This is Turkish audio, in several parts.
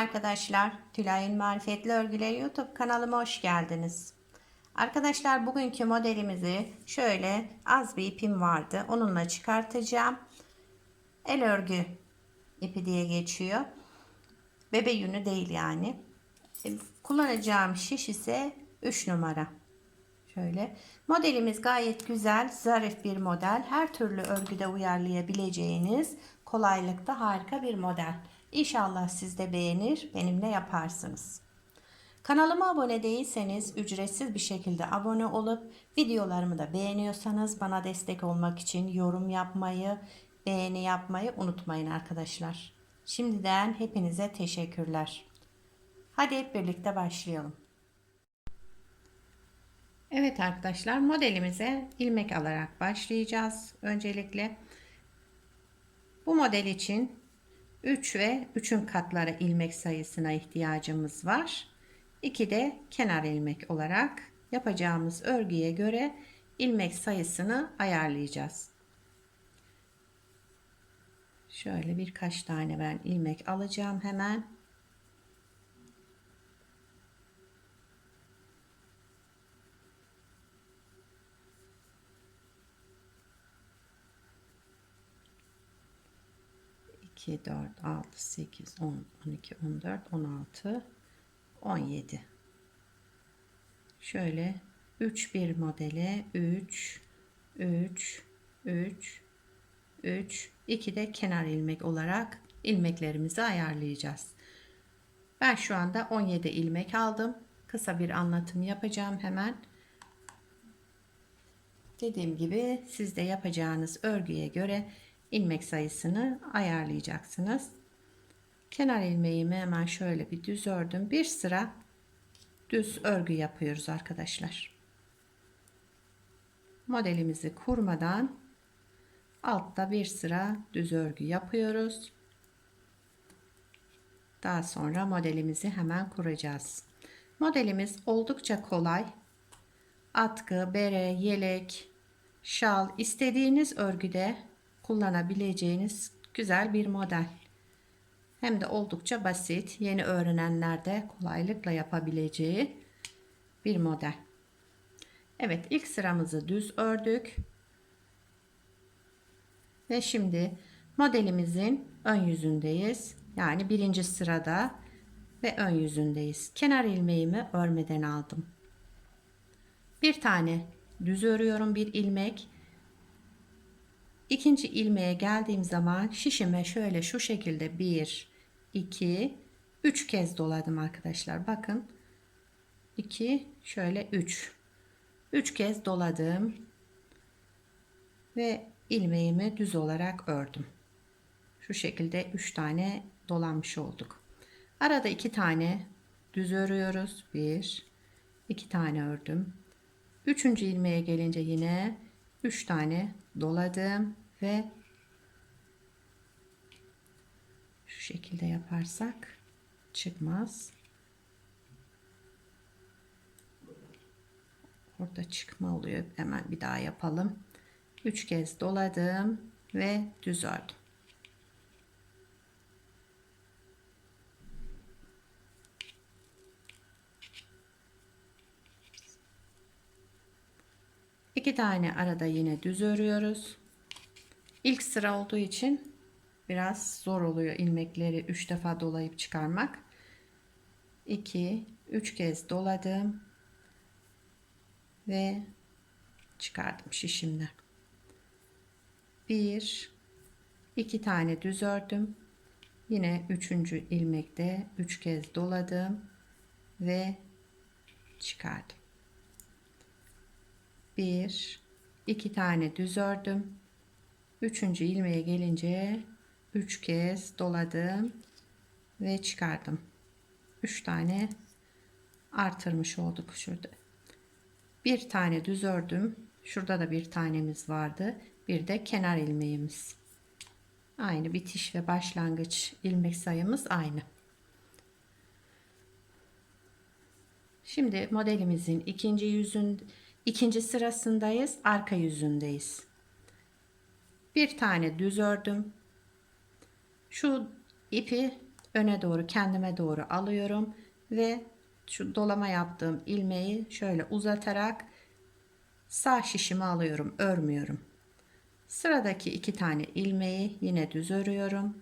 arkadaşlar. Tülay'ın Marifetli Örgüleri YouTube kanalıma hoş geldiniz. Arkadaşlar bugünkü modelimizi şöyle az bir ipim vardı. Onunla çıkartacağım. El örgü ipi diye geçiyor. Bebe yünü değil yani. E, Kullanacağım şiş ise 3 numara. Şöyle. Modelimiz gayet güzel, zarif bir model. Her türlü örgüde uyarlayabileceğiniz kolaylıkta harika bir model. İnşallah siz de beğenir, benimle yaparsınız. Kanalıma abone değilseniz ücretsiz bir şekilde abone olup videolarımı da beğeniyorsanız bana destek olmak için yorum yapmayı, beğeni yapmayı unutmayın arkadaşlar. Şimdiden hepinize teşekkürler. Hadi hep birlikte başlayalım. Evet arkadaşlar modelimize ilmek alarak başlayacağız. Öncelikle bu model için 3 ve 3'ün katları ilmek sayısına ihtiyacımız var. 2 de kenar ilmek olarak yapacağımız örgüye göre ilmek sayısını ayarlayacağız. Şöyle birkaç tane ben ilmek alacağım hemen. İki, dört, altı, sekiz, on, on iki, on dört, on altı, on yedi. Şöyle 3 bir modele 3 3 3 3 2 de kenar ilmek olarak ilmeklerimizi ayarlayacağız. Ben şu anda 17 ilmek aldım. Kısa bir anlatım yapacağım hemen. Dediğim gibi siz de yapacağınız örgüye göre ilmek sayısını ayarlayacaksınız. Kenar ilmeğimi hemen şöyle bir düz ördüm. Bir sıra düz örgü yapıyoruz arkadaşlar. Modelimizi kurmadan altta bir sıra düz örgü yapıyoruz. Daha sonra modelimizi hemen kuracağız. Modelimiz oldukça kolay. Atkı, bere, yelek, şal istediğiniz örgüde kullanabileceğiniz güzel bir model. Hem de oldukça basit, yeni öğrenenler de kolaylıkla yapabileceği bir model. Evet, ilk sıramızı düz ördük. Ve şimdi modelimizin ön yüzündeyiz. Yani birinci sırada ve ön yüzündeyiz. Kenar ilmeğimi örmeden aldım. Bir tane düz örüyorum bir ilmek. İkinci ilmeğe geldiğim zaman şişime şöyle şu şekilde 1, 2, 3 kez doladım arkadaşlar. Bakın 2, şöyle 3. 3 kez doladım. Ve ilmeğimi düz olarak ördüm. Şu şekilde 3 tane dolanmış olduk. Arada 2 tane düz örüyoruz. 1, 2 tane ördüm. Üçüncü ilmeğe gelince yine 3 tane doladım ve şu şekilde yaparsak çıkmaz. Orada çıkma oluyor. Hemen bir daha yapalım. 3 kez doladım ve düz ördüm. İki tane arada yine düz örüyoruz. İlk sıra olduğu için biraz zor oluyor ilmekleri 3 defa dolayıp çıkarmak. 2 3 kez doladım ve çıkardım şişimden. 1 2 tane düz ördüm. Yine 3. ilmekte 3 kez doladım ve çıkardım. 1 2 tane düz ördüm. Üçüncü ilmeğe gelince 3 kez doladım ve çıkardım. 3 tane artırmış olduk şurada. Bir tane düz ördüm. Şurada da bir tanemiz vardı. Bir de kenar ilmeğimiz. Aynı bitiş ve başlangıç ilmek sayımız aynı. Şimdi modelimizin ikinci yüzün ikinci sırasındayız. Arka yüzündeyiz. Bir tane düz ördüm. Şu ipi öne doğru kendime doğru alıyorum ve şu dolama yaptığım ilmeği şöyle uzatarak sağ şişimi alıyorum örmüyorum. Sıradaki iki tane ilmeği yine düz örüyorum.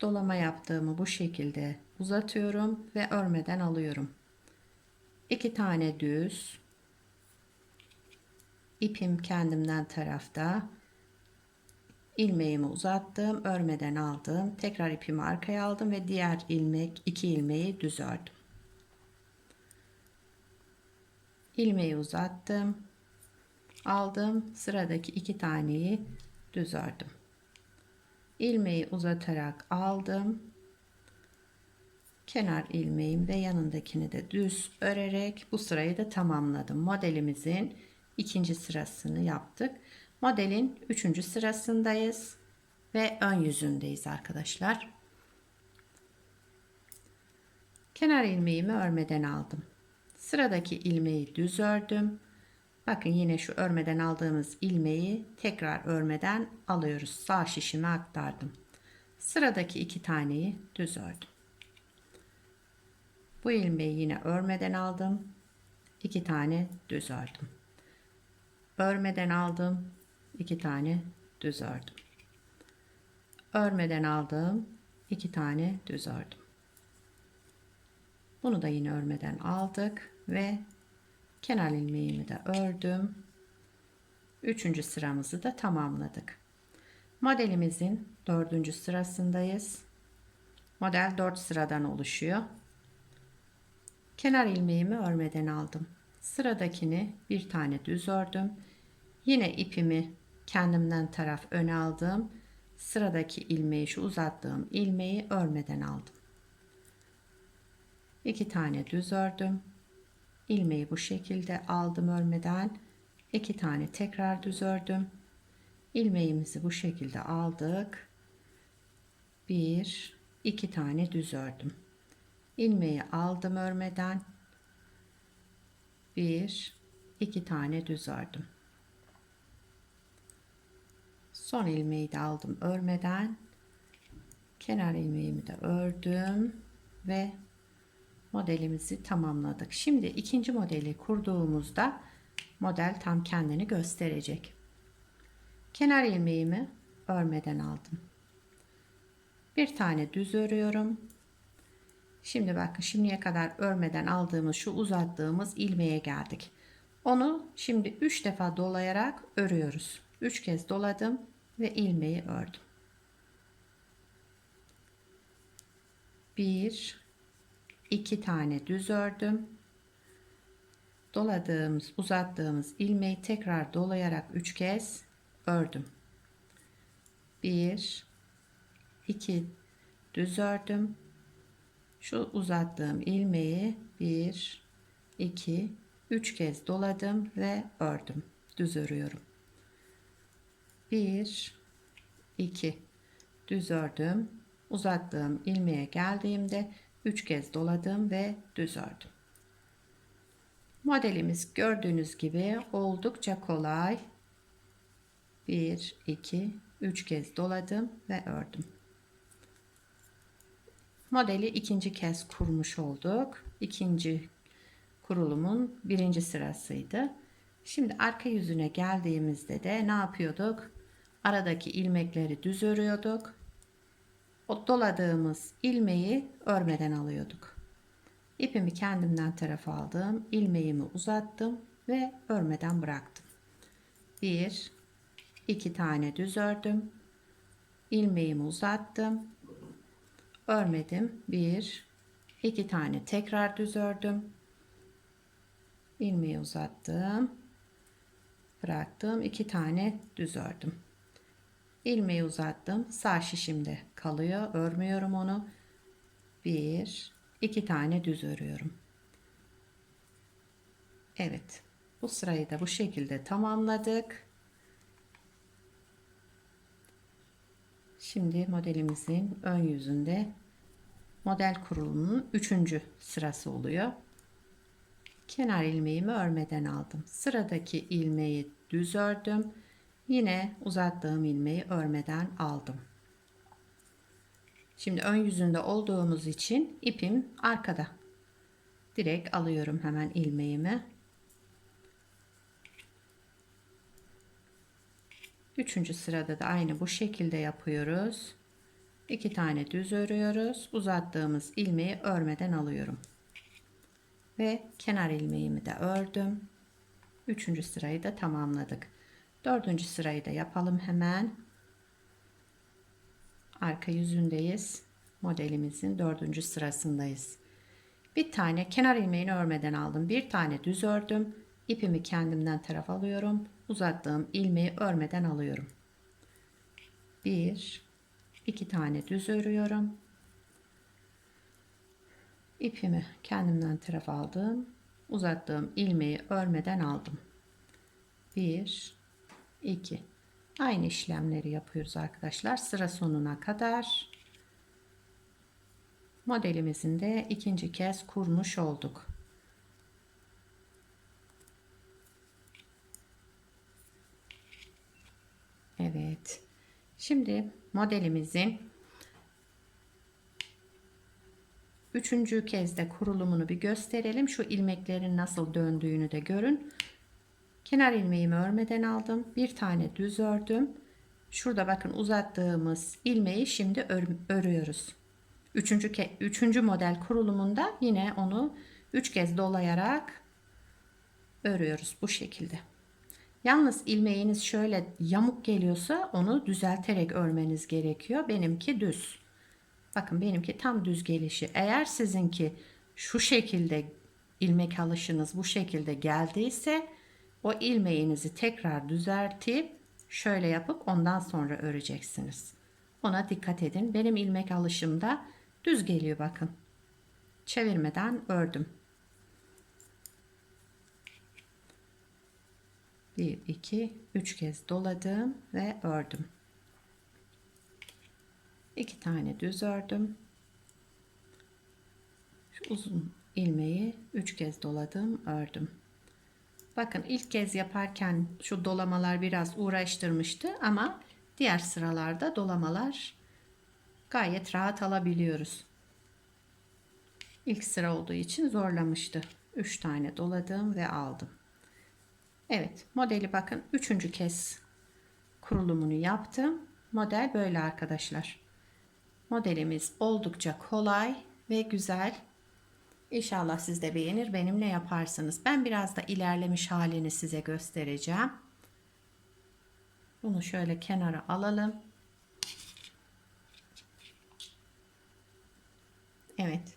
Dolama yaptığımı bu şekilde uzatıyorum ve örmeden alıyorum. İki tane düz. İpim kendimden tarafta ilmeğimi uzattım örmeden aldım tekrar ipimi arkaya aldım ve diğer ilmek iki ilmeği düz ördüm. İlmeği uzattım aldım sıradaki iki taneyi düz ördüm. İlmeği uzatarak aldım kenar ilmeğim ve yanındakini de düz örerek bu sırayı da tamamladım. Modelimizin ikinci sırasını yaptık modelin üçüncü sırasındayız ve ön yüzündeyiz arkadaşlar. Kenar ilmeğimi örmeden aldım. Sıradaki ilmeği düz ördüm. Bakın yine şu örmeden aldığımız ilmeği tekrar örmeden alıyoruz. Sağ şişime aktardım. Sıradaki iki taneyi düz ördüm. Bu ilmeği yine örmeden aldım. İki tane düz ördüm. Örmeden aldım iki tane düz ördüm. Örmeden aldım iki tane düz ördüm. Bunu da yine örmeden aldık ve kenar ilmeğimi de ördüm. Üçüncü sıramızı da tamamladık. Modelimizin dördüncü sırasındayız. Model 4 sıradan oluşuyor. Kenar ilmeğimi örmeden aldım. Sıradakini bir tane düz ördüm. Yine ipimi kendimden taraf öne aldım. Sıradaki ilmeği şu uzattığım ilmeği örmeden aldım. İki tane düz ördüm. ilmeği bu şekilde aldım örmeden. İki tane tekrar düz ördüm. ilmeğimizi bu şekilde aldık. Bir, iki tane düz ördüm. ilmeği aldım örmeden. Bir, iki tane düz ördüm. Son ilmeği de aldım örmeden. Kenar ilmeğimi de ördüm ve modelimizi tamamladık. Şimdi ikinci modeli kurduğumuzda model tam kendini gösterecek. Kenar ilmeğimi örmeden aldım. Bir tane düz örüyorum. Şimdi bakın şimdiye kadar örmeden aldığımız şu uzattığımız ilmeğe geldik. Onu şimdi 3 defa dolayarak örüyoruz. 3 kez doladım ve ilmeği ördüm. Bir, iki tane düz ördüm. Doladığımız, uzattığımız ilmeği tekrar dolayarak üç kez ördüm. Bir, iki düz ördüm. Şu uzattığım ilmeği bir, iki, üç kez doladım ve ördüm. Düz örüyorum. 1 2 düz ördüm. Uzattığım ilmeğe geldiğimde 3 kez doladım ve düz ördüm. Modelimiz gördüğünüz gibi oldukça kolay. 1 2 3 kez doladım ve ördüm. Modeli ikinci kez kurmuş olduk. İkinci kurulumun birinci sırasıydı. Şimdi arka yüzüne geldiğimizde de ne yapıyorduk? Aradaki ilmekleri düz örüyorduk. O doladığımız ilmeği örmeden alıyorduk. İpimi kendimden tarafa aldım. ilmeğimi uzattım ve örmeden bıraktım. Bir, iki tane düz ördüm. ilmeğimi uzattım. Örmedim. Bir, iki tane tekrar düz ördüm. ilmeği uzattım. Bıraktım. iki tane düz ördüm ilmeği uzattım. Sağ şişimde kalıyor. Örmüyorum onu. Bir iki tane düz örüyorum. Evet. Bu sırayı da bu şekilde tamamladık. Şimdi modelimizin ön yüzünde model kurulumunun üçüncü sırası oluyor. Kenar ilmeğimi örmeden aldım. Sıradaki ilmeği düz ördüm Yine uzattığım ilmeği örmeden aldım. Şimdi ön yüzünde olduğumuz için ipim arkada. Direkt alıyorum hemen ilmeğimi. Üçüncü sırada da aynı bu şekilde yapıyoruz. İki tane düz örüyoruz. Uzattığımız ilmeği örmeden alıyorum. Ve kenar ilmeğimi de ördüm. Üçüncü sırayı da tamamladık. Dördüncü sırayı da yapalım hemen. Arka yüzündeyiz. Modelimizin dördüncü sırasındayız. Bir tane kenar ilmeğini örmeden aldım. Bir tane düz ördüm. İpimi kendimden taraf alıyorum. Uzattığım ilmeği örmeden alıyorum. Bir, iki tane düz örüyorum. İpimi kendimden taraf aldım. Uzattığım ilmeği örmeden aldım. Bir, iki. Aynı işlemleri yapıyoruz arkadaşlar. Sıra sonuna kadar. Modelimizin de ikinci kez kurmuş olduk. Evet. Şimdi modelimizin üçüncü kez de kurulumunu bir gösterelim. Şu ilmeklerin nasıl döndüğünü de görün. Kenar ilmeğimi örmeden aldım. Bir tane düz ördüm. Şurada bakın uzattığımız ilmeği şimdi ör, örüyoruz. Üçüncü, üçüncü model kurulumunda yine onu üç kez dolayarak örüyoruz bu şekilde. Yalnız ilmeğiniz şöyle yamuk geliyorsa onu düzelterek örmeniz gerekiyor. Benimki düz. Bakın benimki tam düz gelişi. Eğer sizinki şu şekilde ilmek alışınız bu şekilde geldiyse o ilmeğinizi tekrar düzeltip şöyle yapıp ondan sonra öreceksiniz. Ona dikkat edin. Benim ilmek alışımda düz geliyor bakın. Çevirmeden ördüm. 1 2 3 kez doladım ve ördüm. 2 tane düz ördüm. Şu uzun ilmeği 3 kez doladım, ördüm. Bakın ilk kez yaparken şu dolamalar biraz uğraştırmıştı ama diğer sıralarda dolamalar gayet rahat alabiliyoruz. İlk sıra olduğu için zorlamıştı. 3 tane doladım ve aldım. Evet modeli bakın üçüncü kez kurulumunu yaptım. Model böyle arkadaşlar. Modelimiz oldukça kolay ve güzel. İnşallah siz de beğenir benimle yaparsınız. Ben biraz da ilerlemiş halini size göstereceğim. Bunu şöyle kenara alalım. Evet.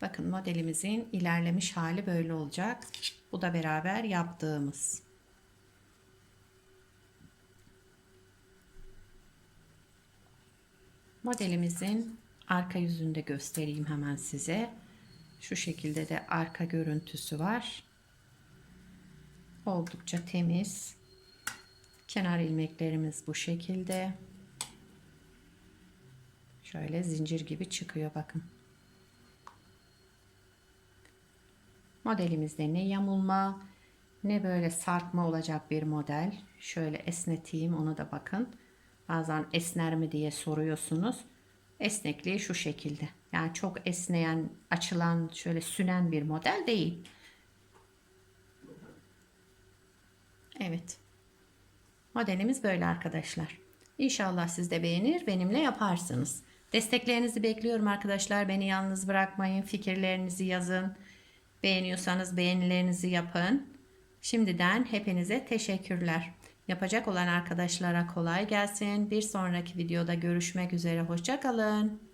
Bakın modelimizin ilerlemiş hali böyle olacak. Bu da beraber yaptığımız. Modelimizin arka yüzünde göstereyim hemen size. Şu şekilde de arka görüntüsü var. Oldukça temiz. Kenar ilmeklerimiz bu şekilde. Şöyle zincir gibi çıkıyor bakın. Modelimizde ne yamulma ne böyle sarkma olacak bir model. Şöyle esneteyim onu da bakın. Bazen esner mi diye soruyorsunuz. Esnekliği şu şekilde. Yani çok esneyen, açılan, şöyle sünen bir model değil. Evet. Modelimiz böyle arkadaşlar. İnşallah siz de beğenir, benimle yaparsınız. Desteklerinizi bekliyorum arkadaşlar. Beni yalnız bırakmayın. Fikirlerinizi yazın. Beğeniyorsanız beğenilerinizi yapın. Şimdiden hepinize teşekkürler. Yapacak olan arkadaşlara kolay gelsin. Bir sonraki videoda görüşmek üzere. Hoşçakalın.